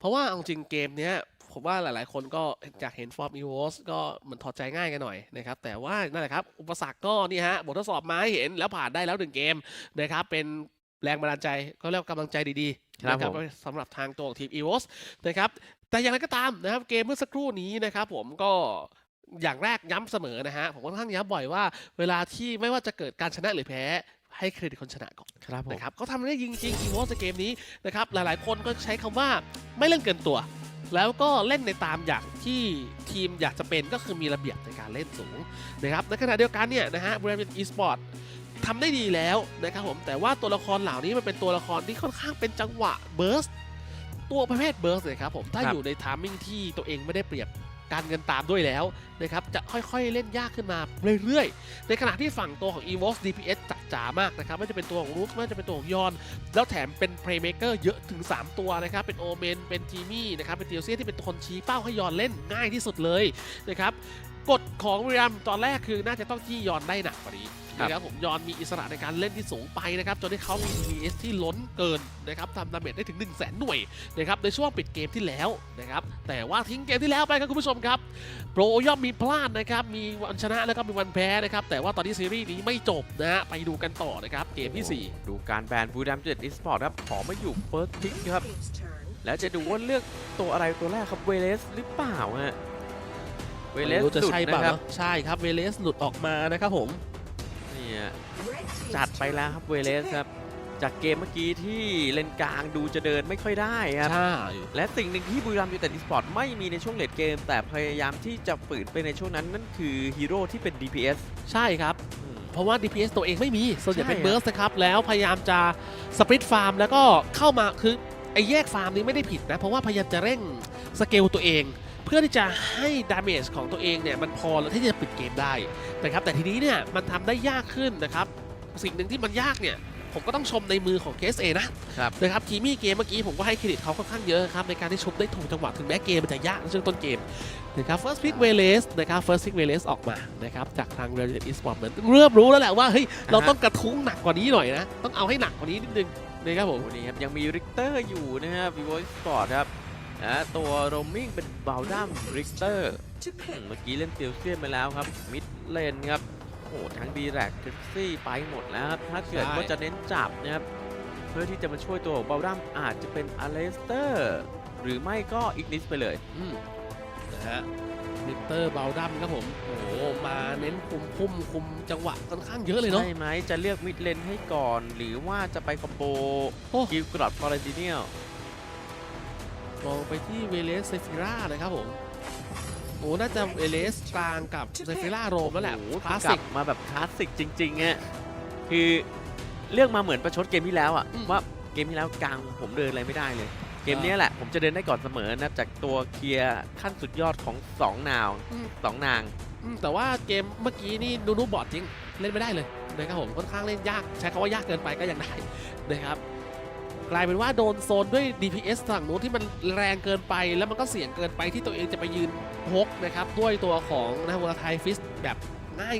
เพราะว่าเอาจริงเกมเนี้ยผมว่าหลายๆ คนก็อยากเห็นฟอร์มอีโวสก็เหมือนถอดใจง่ายกันหน่อยนะครับ แต่ว่านั่นแหละครับ อุปสรรคก็นี่ฮะบททดสอบมาให้เห็นแล้วผ่านได้แล้วหนึ่งเกมนะครับ เป็นแรงบันดาลใจก็เรียกว่ากำลังใจดีๆครับนะผมสำหรับทางตัวของทีมอีโวสนะครับ แต่อย่างไรก็ตามนะครับเกมเมื่อสักครู่นี้นะครับ ผมก็อย่างแรกย้ำเสมอนะฮะผมค่อนข้างย้ำบ่อยว่า เวลาที่ไม่ว่าจะเกิดการชนะหรือแพ้ ให้เครดิตคนชนะก่อนครับผมนะครับเขาทำได้จริงๆอีโวสเกมนี้นะครับหลายๆ คนก็ใช้คำว่าไม่เล่นเกินตัว แล้วก็เล่นในตามอย่างที่ทีมอยากจะเป็นก็คือมีระเบียบในการเล่นสูงนะครับในขณะเดียวกันเนี่ยนะฮะบริเวณอีสปอร์ตทำได้ดีแล้วนะครับผมแต่ว่าตัวละครเหล่านี้มันเป็นตัวละครที่ค่อนข้างเป็นจังหวะเบิร์สตัวประเภทเบิร์สเลยครับผมถ้าครับอยู่ในทามมิ่งที่ตัวเองไม่ได้เปรียบ การเงินตามด้วยแล้วนะครับจะค่อยๆเล่นยากขึ้นมาเรื่อยๆ ในขณะที่ฝั่งตัวของ e v o s DPS จัดจ๋ามากนะครับไม่ว่าจะเป็นตัวของลูกไม่ว่าจะเป็นตัวของยอน แล้วแถมเป็น Playmaker เยอะถึง 3 ตัวนะครับ เป็นโอเมนเป็นจีมี่นะครับเป็นเตียวเซียที่เป็นคนชี้เป้าให้ยอนเล่นง่ายที่สุดเลยนะครับ กฎของวิรัมตอนแรกคือน่าจะต้องที่ยอนได้หนักกว่านี้ครับนะครับผมยอนมีอิสระในการเล่นที่สูงไปนะครับจนที่เขามี DPS ที่ล้นเกินนะครับทำดาเมจได้ถึง 1 0 0 0 0แสนหน่วยนะครับในช่วงปิดเกมที่แล้วนะครับแต่ว่าทิ้งเกมที่แล้วไปครับคุณผู้ชมครับโปรย่อมมีพลาดนะครับมีวันชนะแล้วก็มีวันแพ้นะครับแต่ว่าตอนนี้ซีรีส์นี้ไม่จบนะฮะไปดูกันต่อนะครับเกมที่ 4 ดูการแบนฟูดัมเจ็ดอีสปอร์ตครับขอมาอยู่เฟิร์สพิกครับแล้วจะดูว่าเลือกตัวอะไรตัวแรกครับเวเลสหรือเปล่าฮะ เวเลสไม่รู้จะหลุดใช่เปนะล่าครับเนอะใช่ครับเวเลสหลุดออกมานะครับผมนี่ฮะจัดไปแล้วครับเวเลสครับ จากเกมเมื่อกี้ที่เลนกลางดูจะเดินไม่ค่อยได้ครับ ใช่และสิ่งหนึ่งที่บุรีรัมย์ยูไนเต็ดอีสปอร์ตไม่มีในช่วงเลดเกม แต่พยายามที่จะฝืนไปในช่วงนั้น นั่นคือฮีโร่ที่เป็น DPS ใช่ครับเพราะว่า DPS ตัวเองไม่มีส่วนใหญ่เป็นใช่เบิร์สนะครับ แล้วพยายามจะสปริตฟาร์มแล้วก็เข้ามาคือไอ้แยกฟาร์มนี้ไม่ได้ผิดนะ เพราะว่าพยายามจะเร่งสเกลตัวเอง เพื่อที่จะให้ดาเมจของตัวเองเนี่ยมันพอแล้วที่จะปิดเกมได้นะครับแต่ทีนี้เนี่ยมันทำได้ยากขึ้นนะครับสิ่งหนึ่งที่มันยากเนี่ยผมก็ต้องชมในมือของเคสเอนะครับนะครับทีมี่เกมเมื่อกี้ผมก็ให้เครดิตเขาค่อนข้างเยอะครับในการที่ชุบได้ถูกจังหวะถึงแม้เกมมันจะยากในช่วงต้นเกมนะครับ first pick w a l e s นะครับ first pick w a l e s ออกมานะครับจากทาง Real Madrid Esports เหมือนเริ่มรู้แล้วแหละว่าเฮ้ยเราต้องกระทุ้งหนักกว่านี้หน่อยนะ ต้องเอาให้หนักกว่านี้นิดนึงนะครับผมวันนี้ครับยังมีริกเตอร์อยู่นะครับวีโวสปอร์ตครับ และตัวโรมมิ่งเป็นบาลดัมริกเตอร์เมื่อกี้เล่นเตียวเซียนไปแล้วครับ มิดเลนครับโอ้โหทั้งดีแรกคริปซี่ไปหมดแล้วครับถ้าเกิดใช่ว่าจะเน้นจับนะครับเพื่อที่จะมาช่วยตัวของบาลดัมอาจจะเป็นอเลสเตอร์ หรือไม่ก็อีกนิสไปเลยอืมนะฮะมิเตอร์เบลดัมครับผม โอ้โห มาเน้นคุมคุมคุมจังหวะค่อนข้างเยอะเลยเนาะใช่ไหมจะเลือกมิดเลนให้ก่อน หรือว่าจะไปคอมโบโอ้กิลกรอดฟอร์เรนติเนียล มองไปที่เวเลสเซฟิรานะครับผมโอ้น่าจะเวเลสกลางกับเซฟิราโรมแล้วแหละโอ้โหคลาสกสิลักบมาแบบคลาสสิกจริงๆอะคือเลือกมาเหมือนประชดเกมที่แล้วอะอืมว่าเกมที่แล้วกลางผมเดินอะไรไม่ได้เลย เกมเนี้ยแหละผมจะเดินได้ก่อนเสมอนะครับจากตัวเคลียร์ขั้นสุดยอดของสองนาวอืมสองนางอืมแต่ว่าเกมเมื่อกี้นี่นูนูบอร์ดจริงเล่นไม่ได้เลยนะครับผมค่อนข้างเล่นยากใช้คำว่ายากเกินไปก็ยังได้นะครับ กลายเป็นว่าโดนโซนด้วย DPS ฝั่งนู้นที่มันแรงเกินไป แล้วมันก็เสี่ยงเกินไปที่ตัวเองจะไปยืนพกนะครับ ด้วยตัวของนะวอลไทฟิสแบบ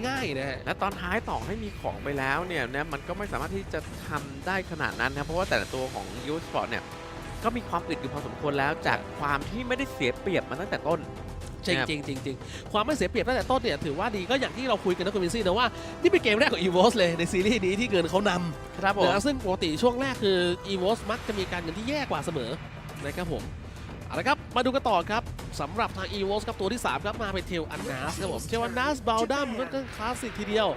ง่ายๆนะฮะ และตอนท้ายต่อให้มีของไปแล้วเนี่ยนะมันก็ไม่สามารถที่จะทำได้ขนาดนั้นนะเพราะว่าแต่ละตัวของยูสปอร์ตเนี่ยก็มีความอึดอยู่พอสมควรแล้วจากความที่ไม่ได้เสียเปรียบมาตั้งแต่ต้น จริงครับจริงจริงจริงความไม่เสียเปรียบตั้งแต่ต้นเนี่ยถือว่าดีก็อย่างที่เราคุยกันนะคุณวินซี่นะว่า นี่เป็นเกมแรกของ EVOS เลยในซีรีส์นี้ที่เกินเขานำครับผมนะซึ่งปกติช่วงแรกคือ EVOS มักจะมีการเงินที่แย่กว่าเสมอนะครับผมเอาละครับ มาดูกันต่อครับสำหรับทาง EVOS ครับตัวที่ 3 ครับมาเป็นเทลอันนาสครับผมเทลอันนาสบาลดัมก็ก็คลาสสิกทีเดียว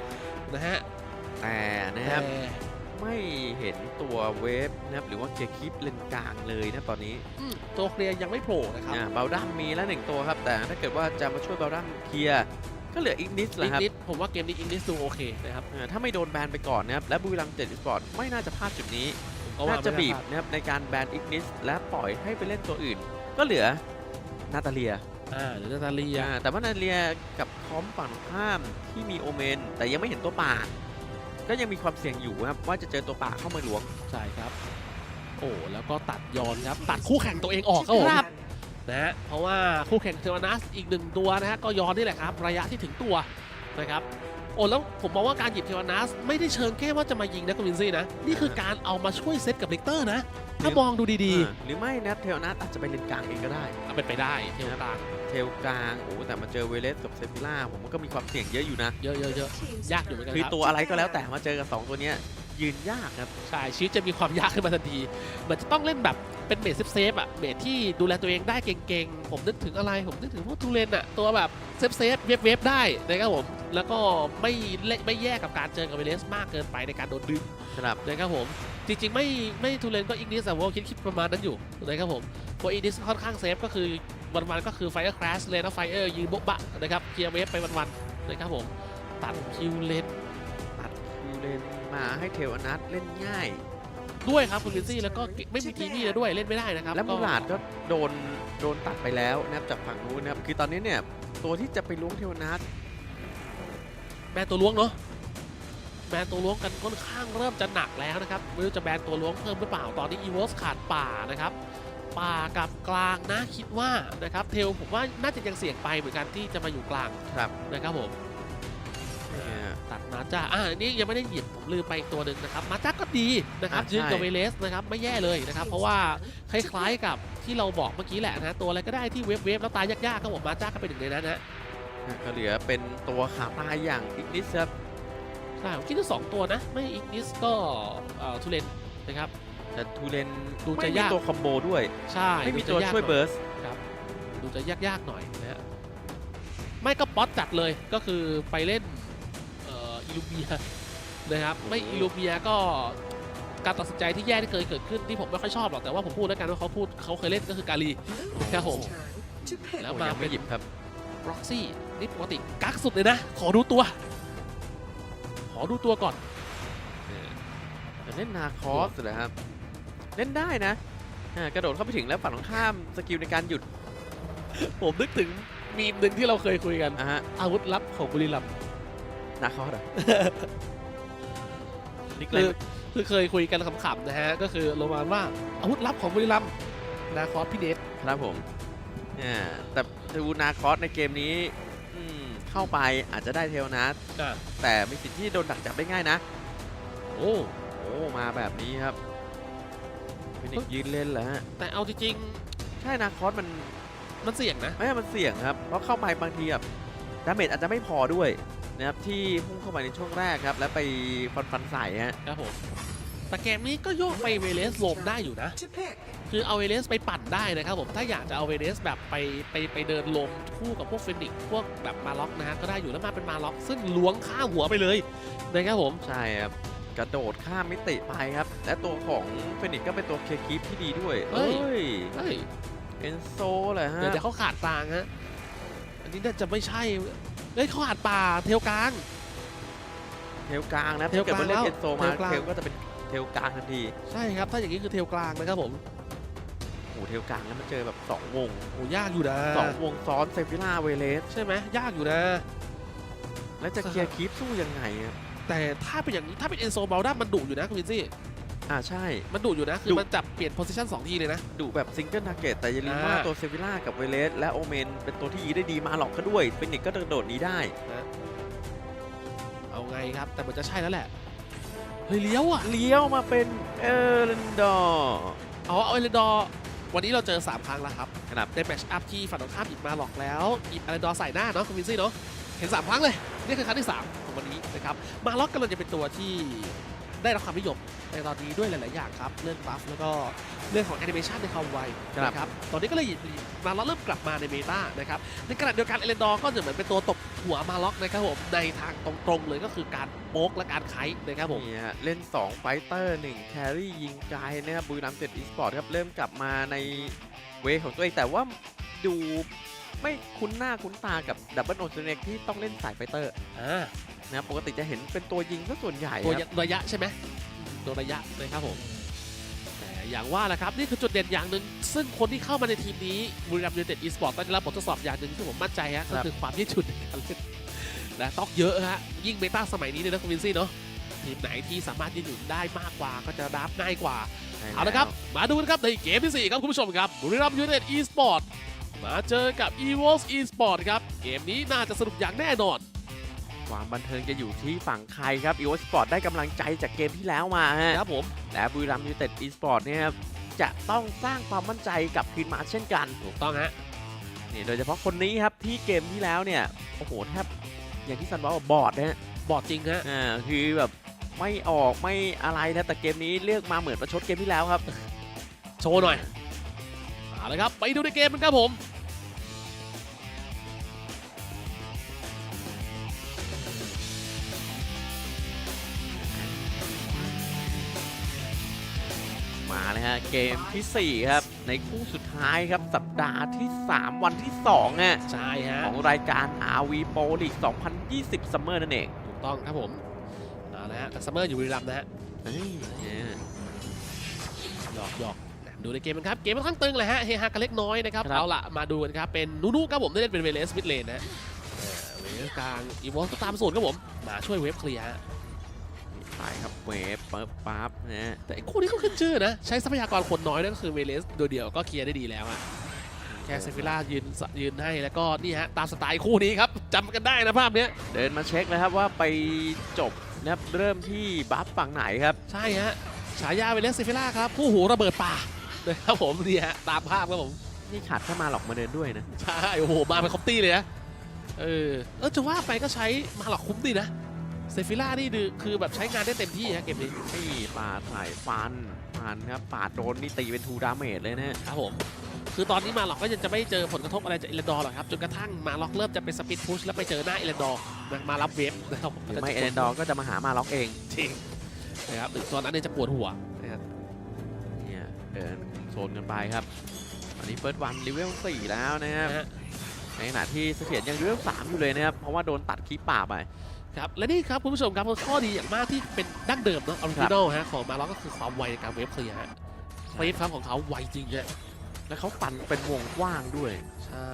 นะฮะแต่นะคแต่รับ ไม่เห็นตัวเวฟนะครับหรือว่าเคลียร์คลิปเลนกลางเลยนะตอนนี้อืมตัวเคลียร์ยังไม่โผล่นะครับอ่าเบลดัมมีแล้วหนึ่งตัวครับ แต่ถ้าเกิดว่าจะมาช่วยเบลดัมเคลียร์ก็เหลืออีกนิดแหอีละกครับ นิดผมว่าเกมนี้อีกนิดดูโอเคนะครับอ่าถ้าไม่โดนแบนไปก่อนนะครับและบุรีรัมย์เจ็ดสปอร์ตไม่น่าจะพลาดจุดนี้ผมก็ว่าน่าจะไม่บีบพลาดนะครับในการแบนอีกนิสและปล่อยให้ไปเล่นตัวอื่น ก็เหลือนาตาเลียอ่าเดี๋ยวนาตาเลียอ่าแต่ว่านาตาเลียกับคอมฝั่งข้ามที่มีโอเมน แต่ยังไม่เห็นตัวป่า ก็ยังมีความเสี่ยงอยู่ครับว่าจะเจอตัวป่าเข้ามาหลวง ใช่ครับ โอ้แล้วก็ตัดยอนครับ ตัดคู่แข่งตัวเองออกครับผมครับ นะฮะเพราะว่าคู่แข่งเทวานัสอีกหนึ่งตัวนะฮะก็ยอนนี่แหละครับ ระยะที่ถึงตัวนะครับโอ้แล้วผมมองว่าการหยิบเทวานัสไม่ได้เชิงแค่ว่าจะมายิงนะคุณวินซี่นะ นี่คือการเอามาช่วยเซตกับลิกเตอร์นะ ถ้ามองดูดีอ่าหรือไม่นะเทลนัทอาจจะไปเลนกลางเองก็ได้ ๆเอาเป็นไปได้เที่ยวกลาง เทลกลางโอ้แต่มาเจอเวเลสกับเซฟิล่าผมว่าก็มีความเสี่ยงเยอะอยู่นะ เยอะๆเยอะยากอยู่เหมือนกันคือครับตัวอะไรก็แล้วแต่มาเจอกับสองตัวเนี้ยยืนยากครับ ใช่ ชีวิตจะมีความยากขึ้นมาทันทีเหมือนจะต้องเล่นแบบเป็นเมดเซฟๆอะเมดที่ดูแลตัวเองได้เก่งๆ ผมนึกถึงอะไร ผมนึกถึงพวกทูเรนอะตัวแบบเซฟเซฟเวฟเวฟๆ ได้นะครับผม แล้วก็ไม่เละไม่แย่กับการเจอกับเวเลสมากเกินไปในการโดนดึงครับนะครับผม จริงๆ ไม่ไม่ทูเรนก็อิงนิสแต่ว่าคิดคิดประมาณนั้นอยู่นะครับผมเพราะอิงนิสค่อนข้างเซฟก็คือ วันๆก็คือไฟเออร์คราชเลยนะไฟเออร์ยืนโบ๊ะบะนะครับเคลียร์เวฟไปวันๆนะครับผมตัดคิวเลนคือเลนมาให้เทลอนัทเล่นง่ายด้วยครับคุณวินซี่แล้วก็ไม่มีทีมี่แล้วด้วยเล่นไม่ได้นะครับ และมูก็ลาดก็โดนโดนตัดไปแล้วนะครับจากฝั่งนู้นนะครับคือตอนนี้เนี่ยตัวที่จะไปล้วงเทลอนัทแบนตัวล้วงเนาะแบนตัวล้วงกันค่อนข้างเริ่มจะหนักแล้วนะครับไม่รู้จะแบนตัวล้วงเพิ่มหรือเปล่าตอนนี้อีวอสขาดป่านะครับ ป่ากับกลางนะคิดว่านะครับเทลผมว่าน่าจะยังเสี่ยงไปเหมือนกันที่จะมาอยู่กลางครับนะครับผมเนี่ยตัดมาจ้าอ่าอันนี้ยังไม่ได้หยิบผมลืมไปอีกตัวหนึ่งนะครับ มาจ้าก็ดีนะครับอะยืนกับใช่เวเลสนะครับไม่แย่เลยนะครับ เพราะว่าคล้ายๆกับที่เราบอกเมื่อกี้แหละนะตัวอะไรก็ได้ที่เวฟเวฟแล้วตายยากๆก็ผมมาจ้าก็เป็นหนึ่งในนั้นนะนะก็เหลือเป็นตัวขาตายอย่างอีกนิดครับใช่ผมคิดว่าสองตัวนะ ไม่อีกนิสก็เอ่อทูเลนนะครับ แต่ทูเลนดูจะไม่มียากตัวคอมโบด้วย ใช่ไม่มีดูจะตัวากช่วยหน่อ เบิร์สครับดูจะยาก ๆ หน่อยนะฮะไม่ก็ป๊อตจัดเลยก็คือไปเล่นเอ่ออิลูเบียนะครับไม่อิลูเบียก็การตัดสินใจที่แย่ที่เคยเกิดขึ้นที่ผมไม่ค่อยชอบหรอกแต่ว่าผมพูดแล้วกันว่าเขาพูดเขาเคยเล่นก็คือกาลี ครับผม แล้วโอ้มายังเป็ไม่นหยิบครับร็อกซี่นี่ปกติกักสุดเลยนะ ขอดูตัว ขอดูตัวก่อนจะเล่นนาคอสเหรอครับ เล่นได้นะอ่ากระโดดเข้าไปถึงแล้วฝั่งตรงข้ามสกิลในการหยุดผมนึกถึงมีมหนึ่งที่เราเคยคุยกัน อะฮะอาวุธลับของบุรีรัมย์นาคอสเหรอ นี่คืเล่อนคือเคยคุยกันขำๆนะฮะ ก็คือประมาณว่าอาวุธลับของบุรีรัมย์นาคอสพี่เนทครับผมอ่าแต่ดูนาคอสในเกมนี้อืมเข้าไปอาจจะได้เทลนัสอะแต่มีสิทธิ์ที่โดนดักจับได้ง่ายนะ โอ้โอ้มาแบบนี้ครับฟิ นิกซ์ยืนเล่นแล้วฮะแต่เอาจริงใช่นาคอสมันๆมันเสี่ยงนะ ไม่ใช่มันเสี่ยงครับ เพราะเข้าไปบางทีแบบดาเมจอาจจะไม่พอด้วยนะครับที่พุ่งเข้าไปในช่วงแรกครับ แล้วไปฟันฟันใส่ฮะ ครับผม แต่เกมนี้ก็โยกไปเวเลสลมได้อยู่นะคือเอาเวเลสไปปั่นได้นะครับผมถ้าอยากจะเอาเวเลสแบบไปไปไปเดินลมคู่กับพวกเฟนิกซ์พวกแบบมาล็อกนะฮะก็ได้อยู่แล้วมาเป็นมาล็อก ซึ่งล้วงข้าหัวไปเลยนะครับผม ใช่ครับ กระโดดข้ามมิติไปครับ และตัวของเฟนิกซ์ก็เป็นตัวเคคีฟที่ดีด้วยเฮ้เอ้ยยเฮ้ยเอนโซเลยฮะเดี๋ยวเดี๋ยวเขาขาดกลางฮะ อันนี้น่าจะไม่ใช่เฮ้ยเขาขาดป่าเทลกลาง เทลกลางนะเทลถ้าเกิดมันเล่นกลางเอนโซมาเทลกลางเทลก็จะเป็นเทลกลางทันที ใช่ครับ ถ้าอย่างนี้คือเทลกลางนะครับผมโอ้โหเทลกลางแล้วมันเจอแบบสองวงโอ้ยากอยู่นะสองวงซ้อนเซฟิล่าเวเลสใช่ไหมยากอยู่นะ แล้วจะเคลียร์คีฟสู้ยังไงครับ แต่ถ้าเป็นอย่างนี้ถ้าเป็นเอนโซบาลด้ามันดุอยู่นะคุณวินซี่ อ่าใช่ มันดุอยู่นะ คืดุอมันจับเปลี่ยนโพซิชันสองทีเลยนะดูแบบซิงเกิลทาร์เก็ตแต่อย่าลืมอ่าว่า ตัวเซฟิล่ากับเวเลสและโอเมนเป็นตัวที่ยีได้ดีมาหลอกก็ด้วยเฟนิกซ์ก็กระโดดหนี้ได้ เอาไงครับ แต่มันจะใช่แล้วแหละ เฮ้ยเลี้ยวอะ เลี้ยวมาเป็นเออร์เรนดอร์เอาเอาเอเลนดอร์วันนี้เราเจอ 3 ครั้งแล้วครับครับในแมตช์อัพที่ฝั่งตรงข้ามหยิบมาหลอกแล้วหยิบเอเลนดอร์ใส่หน้าเนาะคุณวินซี่เนาะ เห็น 3 ครั้งเลย นี่คือครั้งที่ 3 ของวันนี้นะครับมาล็อกกำลังจะเป็นตัวที่ได้รับความนิยมในตอนนี้ด้วยหลาย ๆ อย่างครับ เรื่องบัฟแล้วก็เรื่องของแอนิเมชันในความไวนะครับตอนนี้ก็เลยมาล็อกเริ่มกลับมาในเมตานะครับในขณะเดียวกันเอเลนดอร์ก็จะเหมือนเป็นตัวตบหัวมาล็อกนะครับผมในทางตรง ๆ เลยก็คือการโป๊กและการไคนะครับผมนี่ฮะเล่น 2 ไฟเตอร์1แครี่ยิงไกลนะครับบุรีรัมย์เจ็ดอีสปอร์ตครับเริ่มกลับมาในเวของตัวเองแต่ว่าดูไม่คุ้นหน้าคุ้นตากับดับเบิลโอเซเนกที่ต้องเล่นสายไฟเตอร์อ่า นะครับปกติจะเห็นเป็นตัวยิงซะส่วนใหญ่ตัวครับระยะใช่ไหมตัวระยะนะครับผมแต่อย่างว่าแหละครับนี่คือจุดเด่นอย่างหนึ่งซึ่งคนที่เข้ามาในทีมนี้บุรีรัมย์ยูไนเต็ดอีสปอร์ตต้องได้รับบททดสอบอย่างหนึ่งที่ผมมั่นใจฮะก็คือความยืดหยุ่นในการเล่นและต้องเยอะฮะยิ่งเมตาสมัยนี้เนี่ยนะคุณวินซี่เนาะทีมไหนที่สามารถยืดหยุ่นได้มากกว่าก็จะรับง่ายกว่า ใช่เอาละครับ มาดูนะครับในเกมที่ 4 ครับ คุณผู้ชมครับบุรีรัมย์ยูไนเต็ดอีสปอร์ตมาเจอกับ e v o s Esport ครับ เกมนี้น่าจะสนุกอย่างแน่นอน ความบันเทิงจะอยู่ที่ฝั่งใครครับอีโอสปอร์ตได้กำลังใจจากเกมที่แล้วมาฮะครับผมและบุรีรัมย์ยูไนเต็ดอีสปอร์ตเนี่ยครับจะต้องสร้างความมั่นใจกลับคืนมาเช่นกันถูกต้องฮะนี่โดยเฉพาะคนนี้ครับที่เกมที่แล้วเนี่ยโอ้โหแทบอย่างที่ซันบอกว่าบอดนะฮะบอดจริงฮะอ่าคือแบบไม่ออกไม่อะไรนะแต่เกมนี้เลือกมาเหมือนประชดเกมที่แล้วครับ โชว์หน่อยเอาละครับ ไปดูในเกมกันครับผม มาเลยฮะเกมทีสี่ 4 ครับ ในคู่สุดท้ายครับสัปดาห์ที่ 3 วันที่2อะใช่ฮะของรายการ RV Pro League 2020 Summer นั่นเองถูกต้องครับผมเอาละฮะแต่ซัมเมอร์อยู่บุรีรัมย์นะฮะเฮ้ยเนี่ยหยอกหยอกนะดูในเกมกันครับ เกมค่อนข้างตึงเลยฮะเฮฮากันเล็กน้อยนะครับครับ เอาละมาดูกันครับ เป็นนูนูครับผมได้เล่นเป็นเวเลสมิดเลนนะฮะเออเวเลสกลางอีวอสก็ตามสูตรครับผมมาช่วยเวฟเคลียร์ฮะ ไปครับเวฟเปิบปั๊บนะฮะแต่ไอ้คู่นี้ก็ขึ้นชื่อนะ ใช้ทรัพยากรคนน้อยนั่นก็คือเวเลสโดยเดียวก็เคลียร์ได้ดีแล้วอะแค่เซฟิล่ายืนสยืนให้แล้วก็นี่ฮะ ตามสไตล์คู่นี้ครับจำกันได้นะภาพเนี้ยเดินมาเช็คเลยครับว่าไปจบนะครับเริ่มที่บัฟฝั่งไหนครับ ใช่ฮะฉายาเวเลสเซฟิล่าครับคู่หูระเบิดป่านะครับผมนี่ฮะตามภาพครับผมนี่ขาดแค่มาหลอกมาเดินด้วยนะ ใช่ โอ้โห มาเป็นคอปตี้เลยนะ เออเออจะว่าไปก็ใช้มาหลอกคุ้มดีนะ เซฟิล่านี่ดือคือแบบใช้งานได้เต็มที่ฮะเกมนี้นี่ปาดใส่ฟันฟันครับปาดโดนนี่ตีเป็นทูดาเมจเลยนะฮะครับผม คือตอนนี้มาหลอกก็ยังจะไม่เจอผลกระทบอะไรจากเอเลนดอร์หรอกครับจนกระทั่งมาล็อกเริ่มจะเป็นสปิดพุชแล้วไปเจอหน้าเอเลนดอร์มามารับเวฟนะครับหรือไม่เอเดนดอร์ก็จะมาหามาล็อกเองจริงนะครับหรือตอนนั้นเนี่ยจะปวดหัวนะครับเนี่ยเดินโซนกันไปครับตอนนี้เฟิร์สวันเลเวล4แล้วนะครับนะฮะในขณะที่เสถียรยังเลเวล3อยู่เลยนะครับเพราะว่าโดนตัดคีป่าไป ครับและนี่ครับคุณผู้ชมครับข้อดีอย่างมากที่เป็นดั้งเดิมเนาะออริจินอลฮะของมาล็อกก็คือความไวในการเวฟเคลียร์ฮะเฟสครับของเขาไวจริงฮะแล้วเขาปั่นเป็นวงกว้างด้วยใช่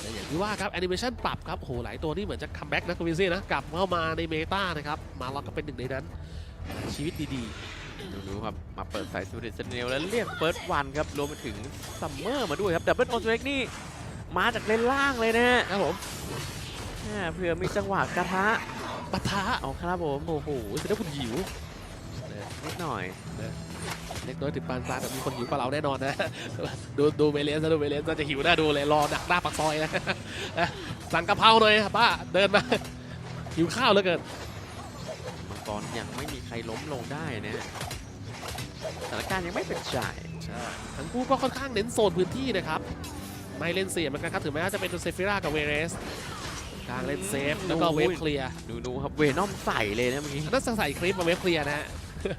แต่อย่างที่ว่าครับแอนิเมชันปรับครับโอ้โหหลายตัวนี่เหมือนจะคัมแบ็กนะคุณวินซี่นะกลับเข้ามาในเมตานะครับมาล็อกก็เป็นหนึ่งในนั้น ชีวิตดีดูๆครับมาเปิดสายสูดิสเนลแล้วเรียกเฟิร์สวันครับรวมไปถึงซัมเมอร์มาด้วยครับดับเบิลโอเล็กนี่มาจากเลนล่างเลยนะฮะๆครับผมแหม่ เผื่อมีจังหวะกระทะปะทะเอาครับผมโอ้โหแสดงว่าคุณหิวนิดหน่อยเล็กน้อยถึงปานกลางแต่มีคนหิวกว่าเราแน่นอนนะดูดูเวเลสนะดูเวเลสน่าจะหิวหน้าดูเลยรอดักหน้าปากซอยนะนะสั่งกะเพราหน่อยครับป้าเดินมาหิวข้าวเหลือเกินมังกรยังไม่มีใครล้มลงได้นะฮะสถานการณ์ยังไม่เป็นใจใช่ทั้งคู่ก็ค่อนข้างเน้นโซนพื้นที่นะครับไม่เล่นเสียเหมือนกันครับถึงแม้ว่าจะเป็นเซฟิรากับเวเรส กลางเล่นเซฟแล้วก็เวฟเคลียร์ดูดูครับเวนอมใส่เลยนะเมื่อกี้อันนั้นใส่คลิปมาเวฟเคลียร์นะฮะ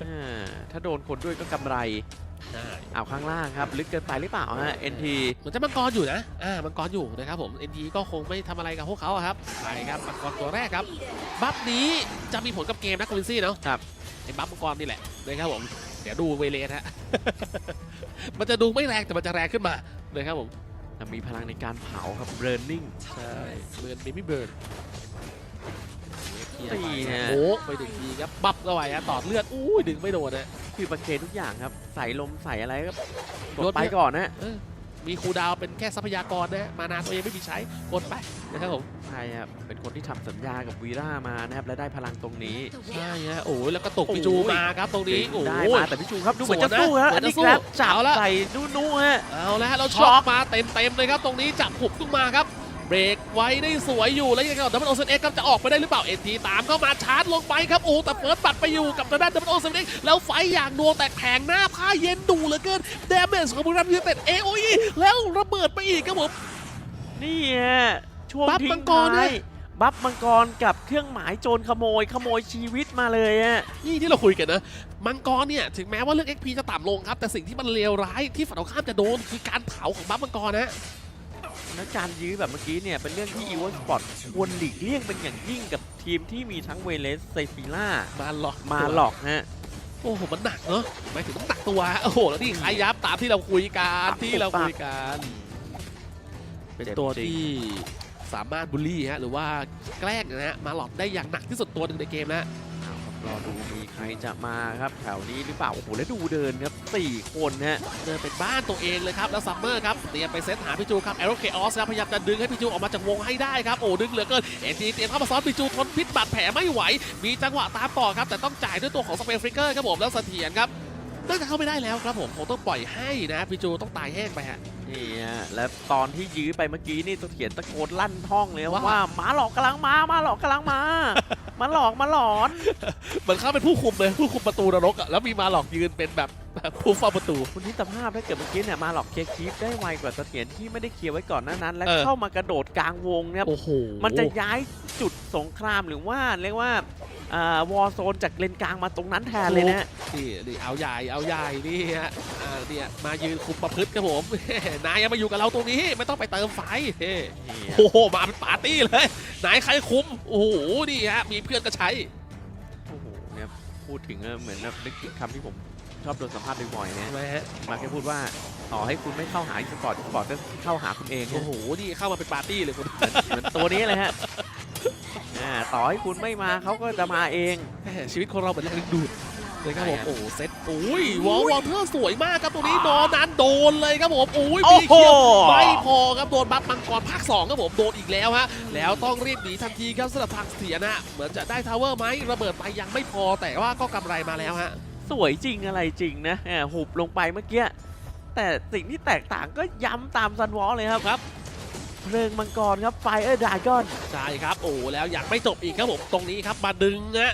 อ่าถ้าโดนคนด้วยก็กำไรใช่เอาข้างล่างครับ ลึกเกินไปหรือเปล่าฮะ NT เหมือนจะมังกรอยู่นะ อ่า มังกรอยู่นะครับผม NT ก็คงไม่ทำอะไรกับพวกเขาอะครับไปครับ มังกรตัวแรกครับ บัฟนี้จะมีผลกับเกมนะคุณวินซี่เนาะ ครับไอ้บัฟมังกรนี่แหละนะครับผม เดี๋ยวดูเวเลสฮะ มันจะดูไม่แรงแต่มันจะแรงขึ้นมานะครับผม มีพลังในการเผาครับ burning ใช่เบิร์นเบบี้เบิร์นตีฮะโอ้ไปดึงทีครับบัฟเข้าไปฮะตอดเลือดอู้ยดึงไม่โดนนะคือประเคนทุกอย่างครับ ใส่ลมใส่อะไรก็กลดดไปเนี่ยก่อนนะเออมีคูลดาวน์เป็นแค่ทรัพยากรนะฮะมานาตัวเองไม่มีใช้กดไปนะครับผม ใช่ครับเป็นคนที่ทำสัญญากับวีร่ามานะครับและได้พลังตรงนี้ใช่ฮะโอ้ยแล้วก็ตกปิจูโอ้ยมาครับตรงนี้โอ้ได้ยมาแต่พี่ชูครับดูเหมือนจะสวนนะสู้ครับเหมือัอนนนี้จะสู้ครับจับเอาละใส่นู่นๆฮะเอาแล้วฮะเราช็ช็ออกกมาเต็มเต็มๆเลยครับตรงนี้จับหุบขึ้นมาครับเบรกไว้ได้สวยอยู่แล้วยังไงดับเบิลโอเซนเอ็กจะออกไปได้หรือเปล่าเอ็นทีตามเข้ามาชาร์จลงไปครับโอ้แต่เฟิร์สปัดไปอยู่กับทางด้านดับเบิลโอเซนเอ็กแล้วไฟอย่างดวงแต่แข็งหน้าผ้าเย็นดูเหลือเกินเดเมจของบุรีรัมย์ยูไนเต็ดเอโอแล้วระเบิดไปอีกครับผมนี่ฮะ ช่วงบัฟทิ้มังงกรท้ายเนี่ยบัฟมังกรกับเครื่องหมายโจรขโมยขโมยชีวิตมาเลยฮะนี่ที่เราคุยกันนะ มังกรเนี่ย ถึงแม้ว่าเรื่อง XP จะต่ำลงครับ แต่สิ่งที่มันเลวร้ายที่ฝั่งตรงข้ามจะโดนคือการเผาของบัฟมังกรนะ และการยื้อแบบเมื่อกี้เนี่ยเป็นเรื่องที่อีวอนสปอร์ตควรหลีกเลี่ยงเป็นอย่างยิ่งกับทีมที่มีทั้งเวเลสเซฟิล่ามาหลอกมาหลอกฮะ โอ้โห มันหนักเนาะหมายถึงมันหนักตัว โอ้โห แล้วนี่ขายยับตามที่เราคุยกันปั๊บที่เราปั๊บคุยกัน เป็นเจ็บตัวจริงที่ สามารถบูลลี่ฮะหรือว่าแกล้งนะฮะมาหลอกได้อย่างหนักที่สุดตัวหนึ่งในเกมนะเอาครับรอดูมีใครจะมาครับแถวนี้หรือเปล่าโอ้โหแล้วดูเดินครับ 4 คนฮะเดินเป็นบ้านตัวเองเลยครับ แล้วซัมเมอร์ครับเตรียมไปเซตหาพิจูครับแอโรเคออสครับพยายามจะดึงให้พิจูออกมาจากวงให้ได้ครับโอ้ดึงเหลือเกินเอ็นทีเตรียมเข้ามาซ้อนพิจูทนพิษบาดแผลไม่ไหว มีจังหวะตามต่อครับแต่ต้องจ่ายด้วยตัวของสเปนฟริกเกอร์ครับผมแล้วเสถียรครับ น่าจะเข้าไม่ได้แล้วครับผมคงต้องปล่อยให้นะพิจูต้องตายแห้งไปฮะ นี่ฮะและตอนที่ยื้อไปเมื่อกี้นี่เสถียรตะโกนลั่นห้องเลยว่าว่าหมาหลอกกำลังมาหมาหลอกกำลังมา มาหลอกมาหลอน เหมือนเขาเป็นผู้คุมเลยผู้คุมประตูนรกอะแล้วมีมาหลอกยืนเป็นแบบแบบ ผู้เฝ้าประตู คุณที่สภาพถ้าเกิดเมื่อกี้เนี่ยมาหลอกเคลียร์คลิปได้ไวกว่าเสถียรที่ไม่ได้เคลียร์ไว้ก่อนหน้านั้น และเออ เข้ามากระโดดกลางวงเนี่ยโอ้โหมันจะย้ายจุดสงครามหรือว่าเรียกว่าอ่าวอร์โซนจากเลนกลางมาตรงนั้นแทนเลยนะนี่นี่เอาใหญ่เอาใหญ่นี่ฮะอ่าเนี่ยมายืนคุมประพฤติครับผม นายยังมาอยู่กับเราตรงนี้ไม่ต้องไปเติมไฟเฮ้นี่ฮะโอ้โหมาเป็นปาร์ตี้เลยไหนใครคุมโอ้โหนี่ฮะมีเพื่อนก็ใช้ โอ้โหเนี่ยพูดถึงแล้วเหมือนแบบนึกถึงคำที่ผม ชอบโดนสัมภาษณ์บ่อยๆนะใช่ไหมฮะมาแค่พูดว่าต่อให้คุณไม่เข้าหาอีสปอร์ตอีสปอร์ตก็เข้าหาคุณเองโอ้โหนี่เข้ามาเป็นปาร์ตี้เลยคุณเหมือนตัวนี้เลยฮะอ่าต่อให้คุณไม่มาเขาก็จะมาเองแหม่ชีวิตคนเราเหมือนแรงดึงดูดเลยครับผมใช่ฮะโอ้โหเซ็ตโอ้ยวอลวอลเทอร์สวยมากครับตรงนี้โดนนั้นโดนเลยครับผมโอ้ยโอ้มีโหเคียวไม่พอครับโดนบัฟมังกรภาค2ครับผมโดนอีกแล้วฮะแล้วต้องรีบหนีทันทีครับสำหรับทางเสียนะเหมือนจะได้ทาวเวอร์ไหมระเบิดไปยังไม่พอแต่ว่าก็กำไรมาแล้วฮะ สวยจริงอะไรจริงนะหมหุบลงไปเมื่อกี้แต่สิ่งที่แตกต่างก็ย้ำตามซันวอลเลยครับครับเพลิงมังกรครับไฟเออร์ดากอนใช่ครับโอ้แล้วอยากไม่จบอีกครับผมตรงนี้ครับมาดึงนะ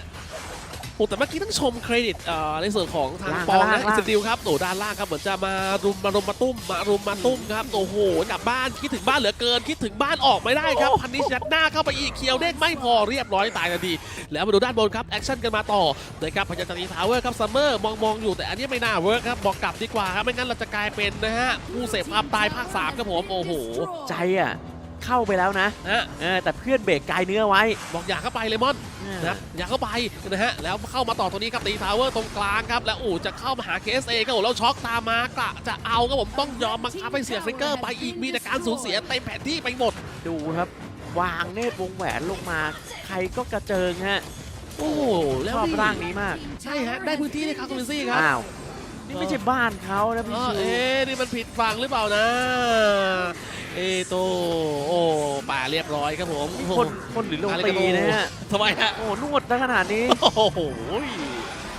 อ้แต่เมื่อกี้ต้องชมเครดิตเอ่อในส่วนของทางปองนะอิสติลครับโอ้ด้านล่างครับเหมือนจะมารุมมารุมมาตุ้มมารุมมาตุ้มครับโอ้โหกลับบ้านคิดถึงบ้านเหลือเกิน คิดถึงบ้านออกไม่ได้ครับพันนิชยัดหน้าเข้าไปอีกเคียวเด้งไม่พอเรียบร้อยตายทันทีแล้วมาดูด้านบนครับแอคชั่นกันมาต่อนะครับพยายามจะตีทาวเวอร์ครับซัมเมอร์มองมองอยู่แต่อันนี้ไม่น่าเวิร์คครับบอกกลับดีกว่าครับไม่งั้นเราจะกลายเป็นนะฮะผู้เสพความตายภาคสามครับผมโอ้โหใจอะเข้าไปแล้วนะนะเออแต่เพื่อนเบรกกายเนื้อไว้ บอกอย่าเข้าไปเลมอน นะอย่าเข้าไปนะฮะแล้วเข้ามาต่อตรงนี้ครับตีทาวเวอร์ตรงกลางครับแล้วอู่จะเข้ามาหาเคสเอครับผมแล้วช็อกตามมากะจะเอาครับผมต้องยอมบังคับให้เสียฟลิกเกอร์ไปอีกมีแต่การสูญเสียเต็มแผนที่ไปหมดดูครับ วางเนตรวงแหวนลงมา ใครก็กระเจิงฮะโอ้โหแล้วชอบนี่ร่างนี้มาก ใช่ฮะได้พื้นที่ในคาร์ตูนซี่ครับอ้าว นี่ไม่ใช่บ้านเขานะพี่เออชูเอ๊ะนี่มันผิดฝั่งหรือเปล่านะ เอโตโอ้ป่าเรียบร้อยครับผมนี่คนคนหรือโรอะไรตีกันโอ้นะฮะทำไมฮะ โอ้นวดซะขนาดนี้ โอ้โห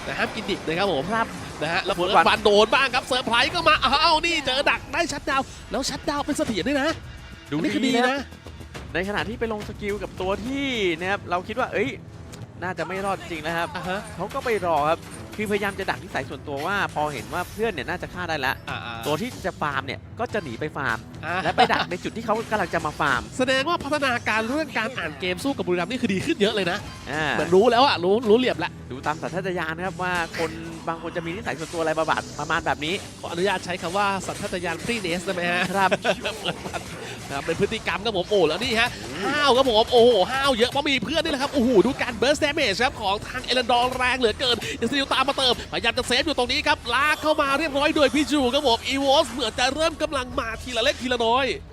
แต่ห้ามกินดิบนะครับผมครับนะฮะแล้วปวดเปิดวัน ฟันโดนบ้างครับเซอร์ไพรส์ก็มาอ้าวนี่เจอดักได้ชัดดาวน์แล้วชัดดาวน์เป็นเสถียรด้วยนะดูอันนี่คือดีดีนะ นะ ในขณะที่ไปลงสกิลกับตัวที่นะครับเราคิดว่าเอ้ย น่าจะไม่รอดจริงนะครับอ่าฮะ เขาก็ไปรอครับ คือพยายามจะดักนิสัยส่วนตัวว่า พอเห็นว่าเพื่อนเนี่ยน่าจะฆ่าได้แล้วอ่าตัวที่จะฟาร์มเนี่ยก็จะหนีไปฟาร์ม อ่าและไปดักในจุดที่เขากำลังจะมาฟาร์มแสดงว่าพัฒนาการเรื่องการอ่านเกมสู้กับบุรีรัมย์นี่คือดีขึ้นเยอะเลยนะ อ่าเหมือนรู้แล้วอะรู้รู้เหลี่ยมแล้วดูตามสัญชาตญาณนะครับว่าคนบางคนจะมีนิสัยส่วนตัวอะไรประบาดประมาณแบบนี้ ขออนุญาตใช้คำว่าสัญชาตญาณฟรีเนสได้ไหมฮะครับเปิดมันนะครับเป็นพฤติกรรมครับผมโอ้แล้วนี่ฮะห้าวครับผมโอ้โหห้าวเยอะเพราะมีเพื่อนนี่แหละครับโอ้โหดูการเบิร์สเดเมจครับของทางเอรันดอร์แรงเหลือเกินอิสติลตามมาเติมพยายามจะเซฟอยู่ตรงนี้ครับลากเข้ามาเรียบร้อยโดยพี่จูครับผมอีวอสเหมือนจะเริ่มกำลังมาทีละเล็กทีละน้อยอ่า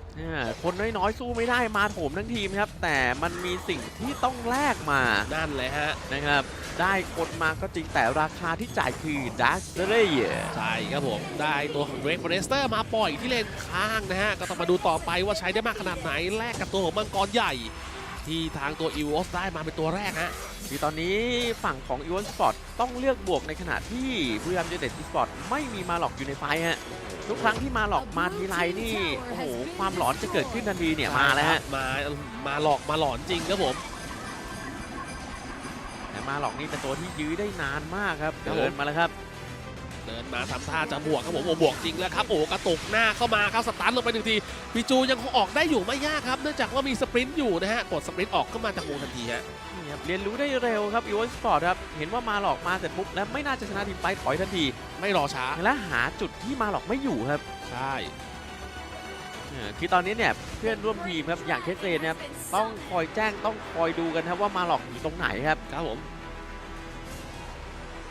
คนน้อยๆสู้ไม่ได้มาโถมทั้งทีมครับ แต่มันมีสิ่งที่ต้องแลกมานั่นเลยฮะนะครับ ได้คนมาก็จริงแต่ราคาที่จ่ายคือดัสเรย์ใช่ครับผม ได้ตัวของเ e ร f เ r สเตอร์มาปล่อยที่เลนข้างนะฮะ ก็ต้องมาดูต่อไปว่าใช้ได้มากขนาดไหนแลกกับตัวของมังกรใหญ่ ที่ทางตัวอีวอสได้มาเป็นตัวแรกฮะคือตอนนี้ฝั่งของอีวอนสปอร์ตต้องเลือกบวกในขณะที่บุรีรัมย์ยูไนเต็ดสปอร์ตไม่มีมาหลอกอยู่ในไฟท์ฮะทุกครั้งที่มาหลอกมาทีไรนี่โอ้โหความหลอนจะเกิดขึ้นทันทีเนี่ยมาแล้วฮะมามาหลอกมาหลอนจริงครับผมแต่มาหลอกนี่เป็นตัวที่ยื้อได้นานมากครับครับผมเดินมาแล้วครับ เดินมาทำท่าจะบวกครับผมโอ้บวกจริงแล้วครับโอ้กระตุกหน้าเข้ามาครับสตาร์ทลงไปหนึ่งทีพีจูยังคงออกได้อยู่ไม่ยากครับเนื่องจากว่ามีสปรินต์อยู่นะฮะกดสปรินต์ออกเข้ามาจากวงทันทีฮะนี่ครับเรียนรู้ได้เร็วครับอีวอนสปอร์ตครับเห็นว่ามาหลอกมาเสร็จปุ๊บแล้วไม่น่าจะชนะทีมไปถอยทันที ไม่รอช้าและหาจุดที่มาหลอกไม่อยู่ครับใช่เออคือตอนนี้เนี่ยเพื่อนร่วมทีมครับอย่างเคสเรนเนี่ยต้องคอยแจ้งต้องคอยดูกันครับว่ามาหลอกอยู่ตรงไหนครับครับผม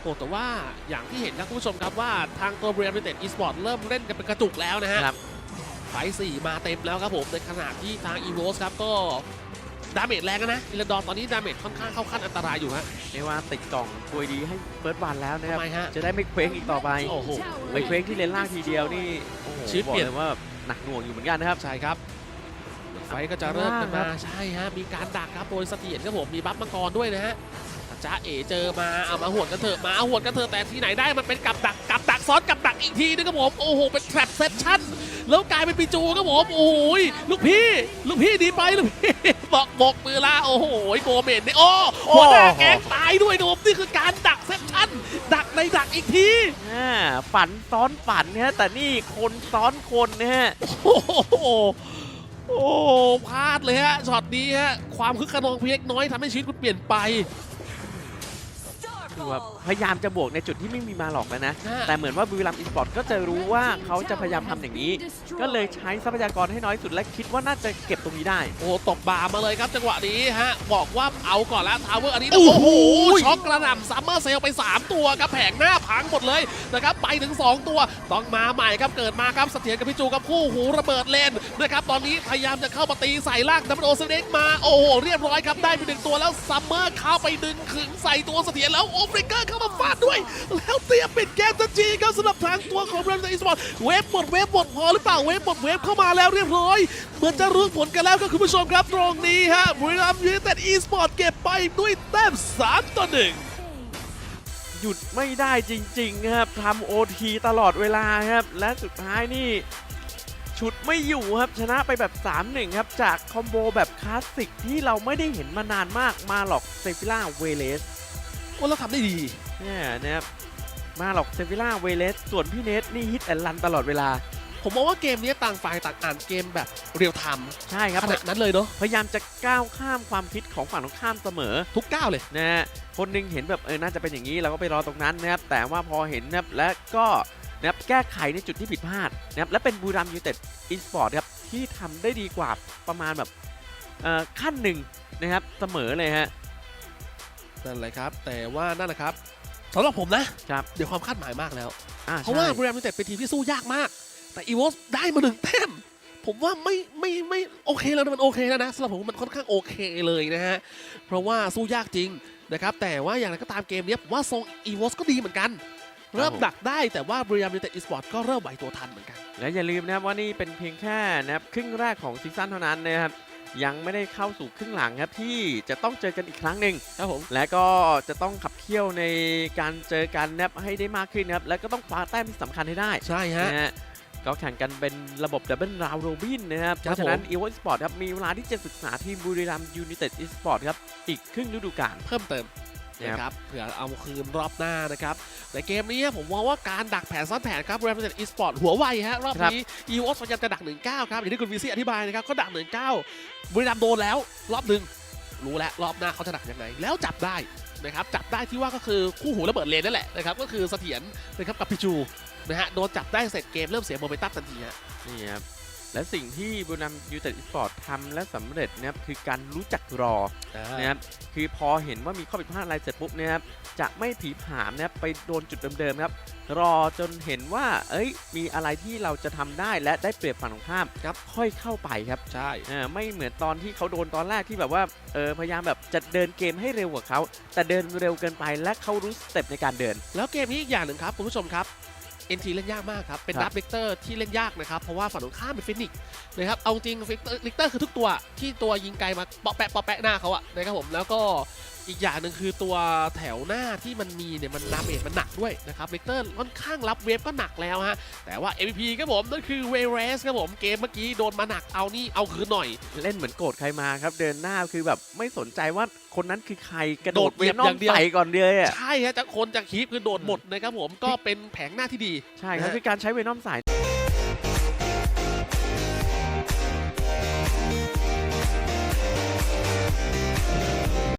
โอ้แต่ว่าอย่างที่เห็นครับคุณผู้ชมครับว่าทางตัวเบรียมยูไนเต็ดอีสปอร์ตเริ่มเล่นกันเป็นกระจุกแล้วนะฮะครับไฟสี่มาเต็มแล้วครับผมในขณะที่ทางอีโวสครับก็ดาเมจแรงนะอิเลนดอร์ตอนนี้ดาเมจค่อนข้างเข้าขั้นอันตรายอยู่ฮะเรียกว่าติดกล่องตัวยดีให้เฟิร์สวันแล้วนะครับทำไมฮะจะได้ไม่เคว้งอีกต่อไปโอ้โหไปเคว้งที่เลนล่างทีเดียวนี่โอ้โหชีวิตบอกเปลี่ยนเลยว่าหนักหน่วงอยู่เหมือนกันนะครับใช่ครับไฟก็จะเริ่มกันครัมาบใช่ฮะมีการดักครับโดยเสถียรครับผมมีบัฟมังกรด้วยนะฮะ จ้าเอ๋เจอมาเอามาหวดกันเถอะมาหวดกันเถอะแต่ที่ไหนได้มันเป็นกับดักกับดักซ้อนกับดักอีกทีนึงครับผมโอ้โหเป็นแทร็ปเซสชั่นแล้วกลายเป็นปีจูครับผมโอ้โหลูกพี่ ลูกพี่ดีไปลูกพี่บอกบอกมือละโอ้โหโกเมนนี่โอ้หัวหน้าแก๊งตายด้วยโดมนี่คือการดักเซสชั่นดักในดักอีกทีอ่าฝันซ้อนฝันนะฮะแต่นี่คนซ้อนคนนะฮะโอ้โหโอ้โหพลาดเลยฮะช็อตนี้ฮะความคึกขนองเพียงน้อยทำให้ชีวิตคุณเปลี่ยนไป คือแบบพยายามจะบวกในจุดที่ไม่มีมาหลอกแล้วนะฮะแต่เหมือนว่าบุรีรัมย์อีสปอร์ตก็จะรู้ว่าเขาจะพยายามทำอย่างนี้ ก็เลยใช้ทรัพยากรให้น้อยสุดและคิดว่าน่าจะเก็บตรงนี้ได้ โอ้โหตบบามาเลยครับจังหวะนี้ฮะ บอกว่าเอาก่อนแล้วทาวเวอร์อันนี้นะโอ้โอ้โหโห ช็อกกระหน่ำซัมเมอร์เซลไป 3 ตัวครับแผงหน้าพังหมดเลยนะครับไปถึง 2 ตัวต้องมาใหม่ครับเกิดมาครับเสถียรกับพี่จูกับคู่หูระเบิดเลนนะครับตอนนี้พยายามจะเข้ามาตีใส่ล่างดับเบิลโอเซเด็กมาโอ้โหเรียบร้อยครับได้ไปหนึ่งตัวแล้วซัมเมอร์เข้าไปดึงขึงใส่ตัวเสถียรแล้วโอฟริกเกอร์เข้ามาฟาดด้วย แล้วเตรียมปิดเกมทันทีครับสำหรับทางตัวของเรนซ์อีสปอร์ตเวฟหมดเวฟหมดพอหรือเปล่าเวฟหมดเวฟเข้ามาแล้วเรียบร้อย เหมือนจะรู้ผลกันแล้วก็คุณผู้ชมครับตรงนี้ฮะบุรีรัมย์ยูไนเต็ดอีสปอร์ตเก็บไปด้วยแต้ม3ต่อ1หยุดไม่ได้จริงๆครับทำโอทีตลอดเวลาครับ และสุดท้ายนี่ชุดไม่อยู่ครับชนะไปแบบ 3-1 ครับ จากคอมโบแบบคลาสสิกที่เราไม่ได้เห็นมานานมากมาหรอกเซฟิล่าเวเลส โอ้แล้วทำได้ดีเนี่ยนะครับมาหรอกเซฟิล่าเวเลสส่วนพี่เนทนี่ฮิตแอนลันตลอดเวลา ผมมองว่าเกมนี้ต่างฝ่ายต่างอ่านเกมแบบเรียลไทม์ใช่ครับขนาดนั้นเลยเนาะพยายามจะก้าวข้ามความคิดของฝั่งตรงข้ามเสมอทุกก้าวเลยนะฮะคนหนึงเห็นแบบเออน่าจะเป็นอย่างนี้เราก็ไปรอตรงนั้นนะครับแต่ว่าพอเห็นนะครับและก็นะครับแก้ไขในจุดที่ผิดพลาดนะครับและเป็นบูรัมยูเต็ดอีสปอร์ตครับที่ทำได้ดีกว่าประมาณแบบเอ่อขั้นหนึ่งนะครับเสมอเลยฮะ นั่นแหละครับ แต่ว่านั่นแหละครับสำหรับผมนะครับ เดี๋ยวความคาดหมายมากแล้ว อ่เพราะว่าใช่บุรีรัมย์ยูไนเต็ดเป็นทีมที่สู้ยากมาก แต่อีวอสได้มาหนึ่งแต้มผมว่าไม่ไม่ไม่โอเคแล้วนะมันโอเคแล้วนะสำหรับผมมันค่อนข้างโอเคเลยนะฮะเพราะว่าสู้ยากจริงนะครับแต่ว่าอย่างไรก็ตามเกมเนี้ยผมว่าทรงอีวอสก็ดีเหมือนกัน เริ่มดักได้แต่ว่าบุรีรัมย์ยูไนเต็ดอีสปอร์ตก็เริ่มไหวตัวทันเหมือนกัน และอย่าลืมนะครับว่านี่เป็นเพียงแค่นะครับครึ่งแรกของซีซั่นเท่านั้นนะครับ ยังไม่ได้เข้าสู่ครึ่งหลังครับที่จะต้องเจอกันอีกครั้งหนึ่งครับผมและก็จะต้องขับเคี่ยวในการเจอกันนะครับให้ได้มากขึ้นนะครับและก็ต้องคว้าแต้มที่สำคัญให้ได้ใช่ฮะนะฮะก็แข่งกันเป็นระบบดับเบิลราวโรบินนะครับเพครับราะฉะนั้นผม อีวอ s สปอร์ตครับมีเวลาที่จะศึกษาทีมบุรีรัมย์ยู i นเต็ดอีสปอร์ตครับอีกครึ่งฤดูกาลเพิ่มเติมครับ นะครับเผื่อเอาคืนรอบหน้านะครับในเกมนี้ผมมองว่าการดักแผนซ้อนแผนครับ r e p r e s e n t e-sport หัวไวฮะรอบนี้ e o s พยายามจะดัก 19 ครับอย่างที่คุณวีซีอธิบายนะครับก็ดัก 19 บุรีรัมย์โดนแล้วรอบหนึ่งรู้แล้วรอบหน้าเขาจะดักยังไงแล้วจับได้นะครับจับได้ที่ว่าก็คือคู่หูระเบิดเลนนั่นแหละนะครับก็คือเสถียรนะครับกับพิจูนะฮะโดนจับได้เสร็จเกมเริ่มเสียโมเมนตัมทันทีฮะนี่ครับ และสิ่งที่บุรีรัมย์ยู i นเต็ดอีสปอร์ตทำและสำเร็จนะครับคือการรู้จักรอนะครับคือพอเห็นว่ามีข้อผิดพลาดอะไรเสร็จปุ๊บเนะครับจะไม่ผีผามนะครับไปโดนจุดเดิมๆครับรอจนเห็นว่า เอ้ย มีอะไรที่เราจะทำได้และได้เปรียบฝั่งตรงข้ามครับค่อยเข้าไปครับใช่อ่าไม่เหมือนตอนที่เขาโดนตอนแรกที่แบบว่าเออพยายามแบบจะเดินเกมให้เร็วกว่าเขาแต่เดินเร็วเกินไปและเขารู้สเต็ปในการเดิน แล้วเกมนี้อีกอย่างหนึ่งครับคุณผู้ชมครับ NT เล่นยากมากครับ เป็นครัดับบลิกเตอร์ที่เล่นยากนะครับ เพราะว่าฝั่งตรงข้ามเป็นฟินิกส์นะครับ เอาจริงฟิกเตอร์ลิกเตอร์คือทุกตัวที่ตัวยิงไกลมาเปาะแปะเปาะแปะหน้าเขาอะนะครับผม แล้วก็ อีกอย่างหนึ่งคือตัวแถวหน้าที่มันมีเนี่ยมันดาเมจมันหนักด้วยนะครับลิกเตอร์ค่อนข้างรับเวฟก็หนักแล้วฮะแต่ว่า MVP ครับผมนั่นคือเวเรสครับผมเกมเมื่อกี้โดนมาหนักเอานี่เอาคืนหน่อย เล่นเหมือนโกรธใครมาครับ เดินหน้าคือแบบไม่สนใจว่าคนนั้นคือใครกระโดดโดดเหยีเวยบนออมย่างเดียวใส่ก่อนเลยอะใช่ฮะจะคนจะคีปคือโดดหมดนะครับผมก็เป็นแผงหน้าที่ดี ใช่ครับนะคือการใช้เวนอมใส่